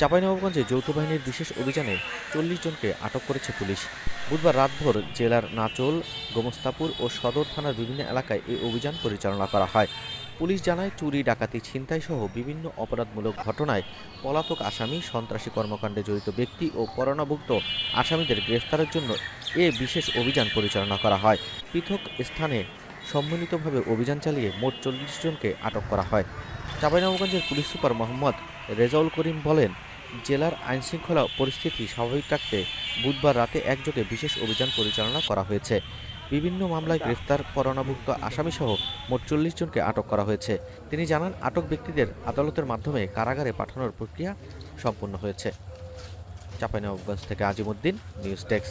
চাঁপাইনবাবগঞ্জে যৌথ বাহিনীর বিশেষ অভিযানে চল্লিশ জনকে আটক করেছে পুলিশ। বুধবার রাতভর জেলার নাচল, গোমস্তাপুর ও সদর থানার বিভিন্ন এলাকায় এই অভিযান পরিচালনা করা হয়। পুলিশ জানায়, চুরি, ডাকাতি ছিনতাই সহ বিভিন্ন অপরাধমূলক ঘটনায় পলাতক আসামি, সন্ত্রাসী কর্মকাণ্ডে জড়িত ব্যক্তি ও পরোয়ানাভুক্ত আসামিদের গ্রেফতারের জন্য এ বিশেষ অভিযান পরিচালনা করা হয়। পৃথক স্থানে সম্মিলিতভাবে অভিযান চালিয়ে মোট চল্লিশ জনকে আটক করা হয়। চাঁপাইনবাবগঞ্জের পুলিশ সুপার মোহাম্মদ রেজাউল করিম বলেন জেলার আইনশৃঙ্খলা পরিস্থিতি স্বাভাবিক রাখতে বুধবার রাতে একযোগে বিশেষ অভিযান পরিচালনা করা হয়েছে। বিভিন্ন মামলায় গ্রেফতার পরোয়ানাভুক্ত আসামিসহ মোট চল্লিশ জনকে আটক করা হয়েছে। তিনি জানান, আটক ব্যক্তিদের আদালতের মাধ্যমে কারাগারে পাঠানোর প্রক্রিয়া সম্পন্ন হয়েছে। চাঁপাইনবাবগঞ্জ থেকে আজিমুদ্দিন, নিউজ ডেস্ক।